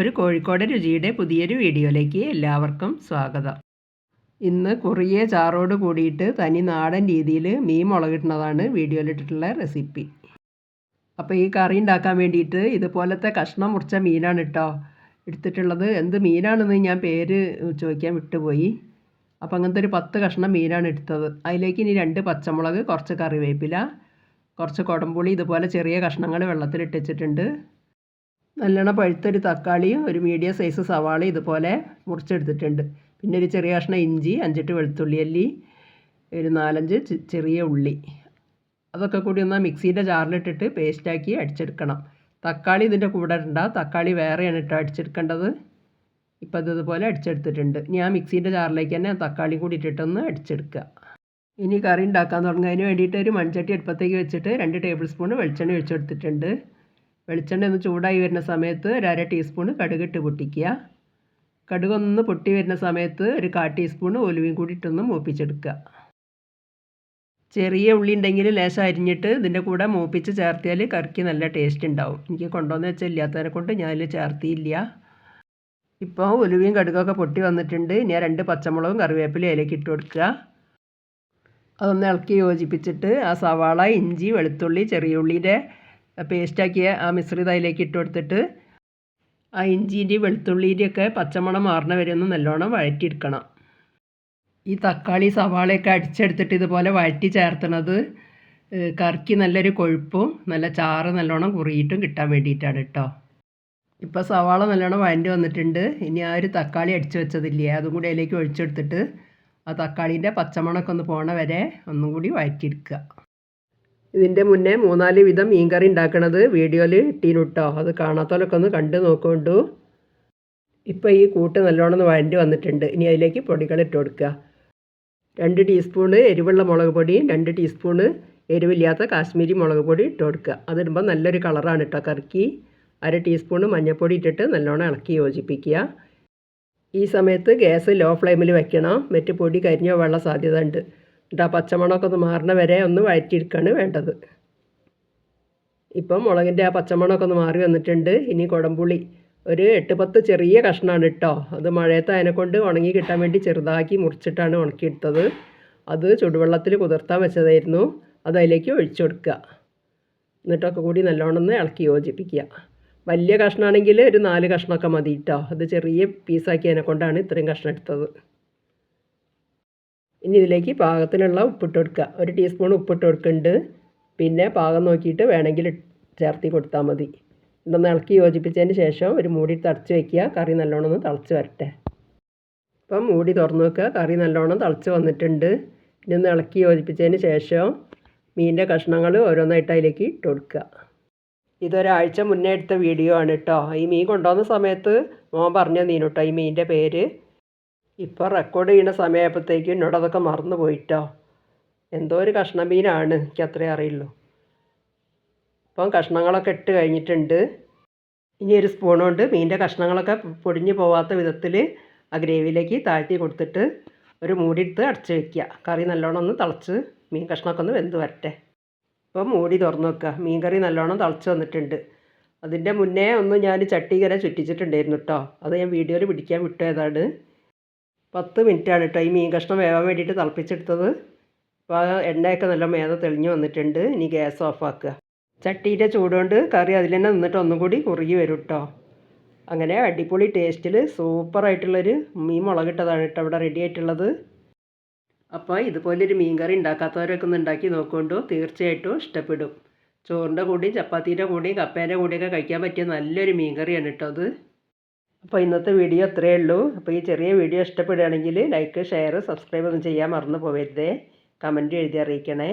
ഒരു കോഴിക്കോട് രുചിയുടെ പുതിയൊരു വീഡിയോയിലേക്ക് എല്ലാവർക്കും സ്വാഗതം. ഇന്ന് കുറിയ ചാറോട് കൂടിയിട്ട് തനി നാടൻ രീതിയിൽ മീൻ മുളകിടുന്നതാണ് വീഡിയോയിലിട്ടിട്ടുള്ള റെസിപ്പി. അപ്പോൾ ഈ കറി ഉണ്ടാക്കാൻ വേണ്ടിയിട്ട് ഇതുപോലത്തെ കഷ്ണം മുറിച്ച മീനാണ് കേട്ടോ എടുത്തിട്ടുള്ളത്. എന്ത് മീനാണെന്ന് ഞാൻ പേര് ചോദിക്കാൻ വിട്ടുപോയി. അപ്പോൾ അങ്ങനത്തെ ഒരു പത്ത് കഷ്ണം മീനാണ് എടുത്തത്. അതിലേക്ക് ഇനി രണ്ട് പച്ചമുളക് കുറച്ച് കറിവേപ്പില കുറച്ച് കുടംപുളി ഇതുപോലെ ചെറിയ കഷ്ണങ്ങൾ വെള്ളത്തിൽ വെച്ചിട്ടുണ്ട്. നല്ലോണം പഴുത്തൊരു തക്കാളിയും ഒരു മീഡിയം സൈസ് സവാള ഇതുപോലെ മുറിച്ചെടുത്തിട്ടുണ്ട്. പിന്നെ ഒരു ചെറിയ കഷ്ണം ഇഞ്ചി അഞ്ചെട്ട് വെളുത്തുള്ളി അല്ലി ഒരു നാലഞ്ച് ചെറിയ ഉള്ളി. അതൊക്കെ കൂടി ഒന്ന് മിക്സിയുടെ ജാറിലിട്ടിട്ട് പേസ്റ്റാക്കി അടിച്ചെടുക്കണം. തക്കാളി ഇതിന്റെ കൂടെ ഉണ്ടാകും തക്കാളി വേറെയാണ് കേട്ടോ അടിച്ചെടുക്കേണ്ടത്. ഇപ്പം അത് ഇതുപോലെ അടിച്ചെടുത്തിട്ടുണ്ട്. ഇനി ആ മിക്സീന്റെ ജാറിലേക്ക് തന്നെ തക്കാളി കൂടി ഇട്ടിട്ടൊന്ന് അടിച്ചെടുക്കുക ഇനി കറി ഉണ്ടാക്കാൻ തുടങ്ങുന്നതിന് വേണ്ടിയിട്ട് ഒരു മൺചട്ടി അടുപ്പത്തേക്ക് വെച്ചിട്ട് രണ്ട് ടേബിൾ സ്പൂൺ വെളിച്ചെണ്ണ ഒഴിച്ചെടുത്തിട്ടുണ്ട്. വെളിച്ചെണ്ണ ഒന്ന് ചൂടായി വരുന്ന സമയത്ത് ഒരു അര ടീസ്പൂൺ കടുകിട്ട് പൊട്ടിക്കുക. കടുകൊന്ന് പൊട്ടി വരുന്ന സമയത്ത് ഒരു കാ ടീസ്പൂൺ ഒലുവയും കൂടി ഇട്ടൊന്ന് മൂപ്പിച്ചെടുക്കുക. ചെറിയ ഉള്ളി ഉണ്ടെങ്കിൽ ലേശം അരിഞ്ഞിട്ട് ഇതിന്റെ കൂടെ മൂപ്പിച്ച് ചേർത്തിയാൽ കറിക്ക് നല്ല ടേസ്റ്റ് ഉണ്ടാവും. എനിക്ക് കൊണ്ടുവന്ന് വെച്ചാൽ ഇല്ലാത്തതിനെ കൊണ്ട് ഞാനതിൽ ചേർത്തിയില്ല. ഇപ്പോൾ ഉലുവയും കടുകൊക്കെ പൊട്ടി വന്നിട്ടുണ്ട്. ഞാൻ രണ്ട് പച്ചമുളകും കറിവേപ്പിലയും അതിലേക്ക് ഇട്ട് കൊടുക്കുക. അതൊന്ന് ഇളക്കി യോജിപ്പിച്ചിട്ട് ആ സവാള ഇഞ്ചി വെളുത്തുള്ളി ചെറിയ ഉള്ളിയുടെ പേസ്റ്റാക്കിയ ആ മിശ്രിതം അതിലേക്ക് ഇട്ട് കൊടുത്തിട്ട് ആ ഇഞ്ചിന്റെയും വെളുത്തുള്ളിന്റെയൊക്കെ പച്ചമണം മാറണ വരെ ഒന്ന് നല്ലോണം വഴറ്റിയെടുക്കണം. ഈ തക്കാളി സവാളയൊക്കെ അടിച്ചെടുത്തിട്ട് ഇതുപോലെ വഴറ്റി ചേർത്തണത് കറിക്ക് നല്ലൊരു കൊഴുപ്പും നല്ല ചാറ് നല്ലോണം കുറിയിട്ടും കിട്ടാൻ വേണ്ടിയിട്ടാണ് കേട്ടോ ഇപ്പോൾ സവാള നല്ലോണം വഴണ്ടി വന്നിട്ടുണ്ട്. ഇനി ആ ഒരു തക്കാളി അടിച്ചു വെച്ചതില്ലേ അതും കൂടി അതിലേക്ക് ഒഴിച്ചെടുത്തിട്ട് ആ തക്കാളീന്റെ പച്ചമണമൊക്കെ ഒന്ന് പോണ വരെ ഒന്നും കൂടി വഴറ്റിയെടുക്കുക. ഇതിന്റെ മുന്നേ മൂന്നാൽ വിധം മീൻകറി ഉണ്ടാക്കണത് വീഡിയോയിൽ ഇട്ടീനുട്ടോ. അത് കാണാത്തവരൊക്കെ ഒന്ന് കണ്ട് നോക്കൊണ്ടു. ഇപ്പോൾ ഈ കൂട്ട് നല്ലോണം വഴണ്ടി വന്നിട്ടുണ്ട്. ഇനി അതിലേക്ക് പൊടികൾ ഇട്ട് കൊടുക്കുക. രണ്ട് ടീസ്പൂണ് എരിവുള്ള മുളക് പൊടിയും രണ്ട് ടീസ്പൂണ് എരിവില്ലാത്ത കാശ്മീരി മുളക് പൊടി ഇട്ട് കൊടുക്കുക. അതിടുമ്പോൾ നല്ലൊരു കളറാണ് കേട്ടോ കറിക്ക്. അര ടീസ്പൂണ് മഞ്ഞൾപ്പൊടി ഇട്ടിട്ട് നല്ലോണം ഇളക്കി യോജിപ്പിക്കുക. ഈ സമയത്ത് ഗ്യാസ് ലോ ഫ്ലെയിമിൽ വെക്കണം. മറ്റ് പൊടി കരിഞ്ഞോ വെള്ള സാധ്യത ഉണ്ട്. ആ പച്ചമണമൊക്കെ ഒന്ന് മാറണ വരെ ഒന്ന് വഴറ്റിയെടുക്കുകയാണ് വേണ്ടത്. ഇപ്പം മുളകിന്റെ ആ പച്ചമണമൊക്കെ ഒന്ന് മാറി വന്നിട്ടുണ്ട്. ഇനി കുടംപുളി. ഒരു എട്ട് പത്ത് ചെറിയ കഷ്ണമാണ് കേട്ടോ അത് മഴയത്ത് അതിനെ കൊണ്ട് ഉണങ്ങി കിട്ടാൻ വേണ്ടി ചെറുതാക്കി മുറിച്ചിട്ടാണ് ഉണക്കിയെടുത്തത്. അത് ചുടുവെള്ളത്തിൽ കുതിർത്താൻ വെച്ചതായിരുന്നു. അത് അതിലേക്ക് ഒഴിച്ചു കൊടുക്കുക. എന്നിട്ടൊക്കെ കൂടി നല്ലോണം ഒന്ന് ഇളക്കി യോജിപ്പിക്കുക. വലിയ കഷ്ണമാണെങ്കിൽ ഒരു നാല് കഷ്ണമൊക്കെ മതി കേട്ടോ അത് ചെറിയ പീസാക്കിയതിനെ കൊണ്ടാണ് ഇത്രയും കഷ്ണം എടുത്തത്. ഇനി ഇതിലേക്ക് പാകത്തിനുള്ള ഉപ്പിട്ട് കൊടുക്കുക. ഒരു ടീസ്പൂൺ ഉപ്പിട്ട് കൊടുക്കുന്നുണ്ട്. പിന്നെ പാകം നോക്കിയിട്ട് വേണമെങ്കിൽ ചേർത്തി കൊടുത്താൽ മതി. ഇതൊന്ന് ഇളക്കി യോജിപ്പിച്ചതിന് ശേഷം ഒരു മൂടി തടച്ച് വയ്ക്കുക കറി നല്ലോണം ഒന്ന് തിളച്ച് വരട്ടെ. അപ്പം മൂടി തുറന്ന് വെക്കുക കറി നല്ലോണം തിളച്ച് വന്നിട്ടുണ്ട്. ഇനി ഒന്ന് ഇളക്കി യോജിപ്പിച്ചതിന് ശേഷം മീനിന്റെ കഷ്ണങ്ങൾ ഓരോന്നായിട്ട് അതിലേക്ക് ഇട്ട് കൊടുക്കുക. ഇതൊരാഴ്ച മുന്നേ എടുത്ത വീഡിയോ ആണ് കേട്ടോ. ഈ മീൻ കൊണ്ടുവന്ന സമയത്ത് മോൻ പറഞ്ഞു നീനു കേട്ടോ ഈ മീനിന്റെ പേര്. ഇപ്പോൾ റെക്കോർഡ് ചെയ്യുന്ന സമയമായപ്പോഴത്തേക്കും എന്നോട് അതൊക്കെ മറന്നു പോയിട്ടോ. എന്തോ ഒരു കഷ്ണ മീനാണ് എനിക്ക് അത്രേ അറിയുള്ളൂ. ഇപ്പം കഷ്ണങ്ങളൊക്കെ ഇട്ട് കഴിഞ്ഞിട്ടുണ്ട്. ഇനി ഒരു സ്പൂൺ കൊണ്ട് കഷ്ണങ്ങളൊക്കെ പൊടിഞ്ഞു പോവാത്ത വിധത്തിൽ ആ ഗ്രേവിയിലേക്ക് താഴ്ത്തി കൊടുത്തിട്ട് ഒരു മൂടിയെടുത്ത് അടച്ച് വയ്ക്കുക കറി നല്ലോണം ഒന്ന് തിളച്ച് മീൻ കഷ്ണമൊക്കെ ഒന്ന് വെന്ത് വരട്ടെ. അപ്പം മൂടി തുറന്നു വെക്കുക. മീൻ കറി നല്ലോണം തിളച്ച് വന്നിട്ടുണ്ട്. അതിന്റെ മുന്നേ ഒന്ന് ഞാൻ ചട്ടിക്കര ചുറ്റിച്ചിട്ടുണ്ടായിരുന്നു കേട്ടോ അത് ഞാൻ വീഡിയോയിൽ പിടിക്കാൻ വിട്ടതാണ് പത്ത് മിനിറ്റാണ് കേട്ടോ ഈ മീൻ കഷ്ണം വേവാൻ വേണ്ടിയിട്ട് തിളപ്പിച്ചെടുത്തത്. അപ്പോൾ ആ എണ്ണയൊക്കെ നല്ല മേത തെളിഞ്ഞു വന്നിട്ടുണ്ട്. ഇനി ഗ്യാസ് ഓഫാക്കുക ചട്ടിയുടെ ചൂടുകൊണ്ട് കറി അതിൽ തന്നെ നിന്നിട്ട് ഒന്നും കൂടി കുറുകി വരും കേട്ടോ അങ്ങനെ അടിപൊളി ടേസ്റ്റിൽ സൂപ്പറായിട്ടുള്ളൊരു മീൻ മുളകിട്ടതാണ് കേട്ടോ ഇവിടെ റെഡി ആയിട്ടുള്ളത്. അപ്പോൾ ഇതുപോലൊരു മീൻ കറി ഉണ്ടാക്കാത്തവരൊക്കെ ഒന്ന് ഉണ്ടാക്കി നോക്കുകൊണ്ടു തീർച്ചയായിട്ടും ഇഷ്ടപ്പെടും. ചോറിന്റെ കൂടെയും ചപ്പാത്തീന്റെ കൂടെയും കപ്പേന്റെ കൂടെയൊക്കെ കഴിക്കാൻ പറ്റിയ നല്ലൊരു മീൻ കറിയാണ് കേട്ടോ അത്. അപ്പോൾ ഇന്നത്തെ വീഡിയോ അത്രയേ ഉള്ളൂ. അപ്പോൾ ഈ ചെറിയ വീഡിയോ ഇഷ്ടപ്പെടുകയാണെങ്കിൽ ലൈക്ക് ഷെയർ സബ്സ്ക്രൈബ് ഒന്നും ചെയ്യാൻ മറന്നു പോകരുതേ കമന്റ് എഴുതി അറിയിക്കണേ.